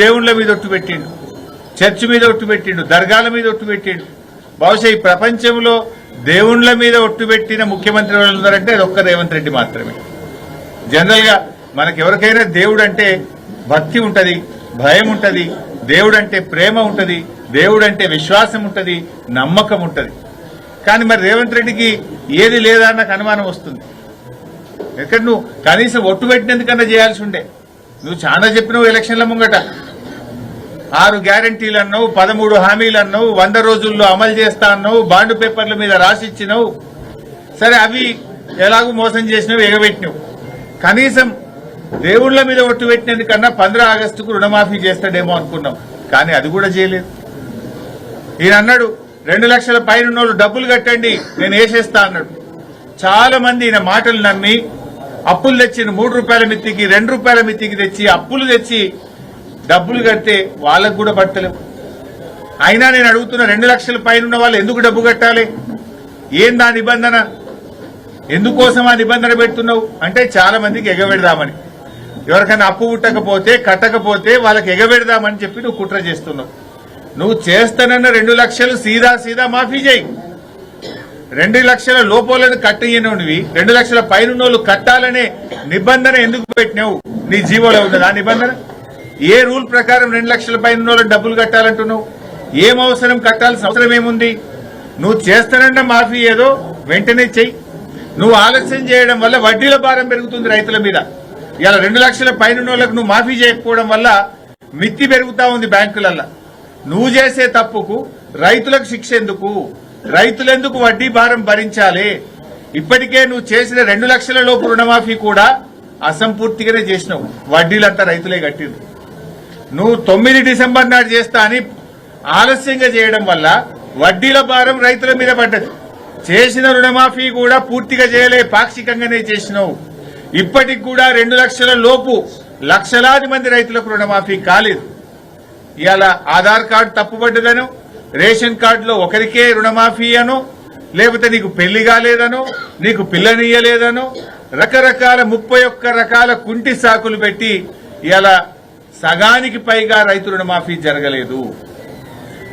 దేవుళ్ళ మీద ఒట్టు పెట్టిండు చర్చ్ మీద ఒట్టు పెట్టిండు దర్గాల మీద ఒట్టు పెట్టిండు. బహుశా ఈ ప్రపంచంలో దేవుళ్ళ మీద ఒట్టు పెట్టిన ముఖ్యమంత్రి వాళ్ళు ఉన్నారంటే అది ఒక్క రేవంత్ రెడ్డి మాత్రమే. జనరల్గా మనకి ఎవరికైనా దేవుడు అంటే భక్తి ఉంటది భయం ఉంటది దేవుడు అంటే ప్రేమ ఉంటది దేవుడు అంటే విశ్వాసం ఉంటది నమ్మకం ఉంటది. కానీ మరి రేవంత్ రెడ్డికి ఏది లేదా నాకు అనుమానం వస్తుంది. ఎక్కడ నువ్వు కనీసం ఒట్టు పెట్టినందుకన్నా చేయాల్సి ఉండే. నువ్వు చాలా చెప్పినావు ఎలక్షన్ల ముంగట. ఆరు గ్యారంటీలు అన్నావు పదమూడు హామీలు అన్నావు వంద రోజుల్లో అమలు చేస్తా అన్నావు బాండ్ పేపర్ల మీద రాసిచ్చినావు సరే అవి ఎలాగూ మోసం చేసినావు ఎగబెట్టినావు. కనీసం దేవుళ్ళ మీద ఒట్టు పెట్టినందుకన్నా పంద్రా ఆగస్టుకు రుణమాఫీ చేస్తాడేమో అనుకున్నాం. కానీ అది కూడా చేయలేదు. ఈయన అన్నాడు రెండు లక్షల పైన డబ్బులు కట్టండి నేను వేసేస్తా అన్నాడు. చాలా మంది ఈయన మాటలు నమ్మి అప్పులు తెచ్చిన మూడు రూపాయల మిత్తికి రెండు రూపాయల మిత్తికి తెచ్చి అప్పులు తెచ్చి డబ్బులు కడితే వాళ్ళకు కూడా పట్టలేవు అయినా నేను అడుగుతున్న రెండు లక్షల పైన ఉన్న వాళ్ళు ఎందుకు డబ్బు కట్టాలి? ఏం దా నిబంధన? ఎందుకోసం ఆ నిబంధన పెడుతున్నావు? అంటే చాలా మందికి ఎగబెడదామని. ఎవరికైనా అప్పు పుట్టకపోతే కట్టకపోతే వాళ్ళకి ఎగబెడదామని చెప్పి నువ్వు కుట్ర చేస్తున్నావు. నువ్వు చేస్తానన్న రెండు లక్షలు సీదా సీదా మాఫీ చేయి. రెండు లక్షల లోపాలను కట్టయ్యనువి రెండు లక్షల పైన కట్టాలనే నిబంధన ఎందుకు పెట్టినావు? నీ జీవోలో ఉన్నది ఆ నిబంధన? ఏ రూల్ ప్రకారం రెండు లక్షల పైన వాళ్ళు డబ్బులు కట్టాలంటున్నావు? ఏం అవసరం? కట్టాల్సిన అవసరం ఏముంది? నువ్వు చేస్తానన్న మాఫీ ఏదో వెంటనే చెయ్యి. నువ్వు ఆలస్యం చేయడం వల్ల వడ్డీల భారం పెరుగుతుంది రైతుల మీద. ఇలా రెండు లక్షల పైన వాళ్ళకు నువ్వు మాఫీ చేయకపోవడం వల్ల మిత్తి పెరుగుతా ఉంది బ్యాంకులల్లో. నువ్వు చేసే తప్పుకు రైతులకు శిక్ష ఎందుకు? రైతులెందుకు వడ్డీ భారం భరించాలి? ఇప్పటికే నువ్వు చేసిన రెండు లక్షల లోపు రుణమాఫీ కూడా అసంపూర్తిగానే చేసినావు. వడ్డీలంతా రైతులే కట్టింది నువ్వు తొమ్మిది డిసెంబర్ నాడు చేస్తా అని ఆలస్యంగా చేయడం వల్ల వడ్డీల భారం రైతుల మీద పడ్డది. చేసిన రుణమాఫీ కూడా పూర్తిగా చేయలే పాక్షికంగానే చేసినావు. ఇప్పటికి కూడా రెండు లక్షల లోపు లక్షలాది మంది రైతులకు రుణమాఫీ కాలేదు. ఇవాళ ఆధార్ కార్డు తప్పుపడ్డదను రేషన్ కార్డులో ఒకరికే రుణమాఫీ అను లేకపోతే నీకు పెళ్ళి కాలేదను నీకు పిల్లనియ్యలేదను రకరకాల ముప్పై ఒక్క రకాల కుంటి సాకులు పెట్టి ఇలా సగానికి పైగా రైతు రుణమాఫీ జరగలేదు.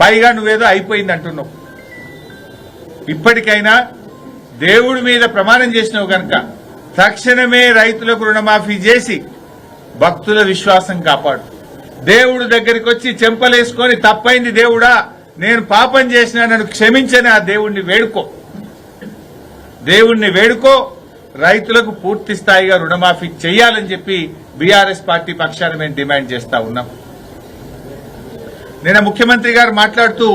పైగా నువ్వేదో అయిపోయింది అంటున్నావు ఇప్పటికైనా దేవుడి మీద ప్రమాణం చేసినావు కనుక తక్షణమే రైతులకు రుణమాఫీ చేసి భక్తుల విశ్వాసం కాపాడు. దేవుడు దగ్గరికి వచ్చి చెంపలేసుకొని తప్పైంది దేవుడా నేను పాపం చేసినా నన్ను క్షమించని ఆ దేవుణ్ణి వేడుకో. దేవుణ్ణి వేడుకో రైతులకు పూర్తి స్థాయిగా రుణమాఫీ చేయాలని చెప్పి బీఆర్ఎస్ పార్టీ పక్షాన మేము డిమాండ్ చేస్తా ఉన్నాం. నిన్న ముఖ్యమంత్రి గారు మాట్లాడుతూ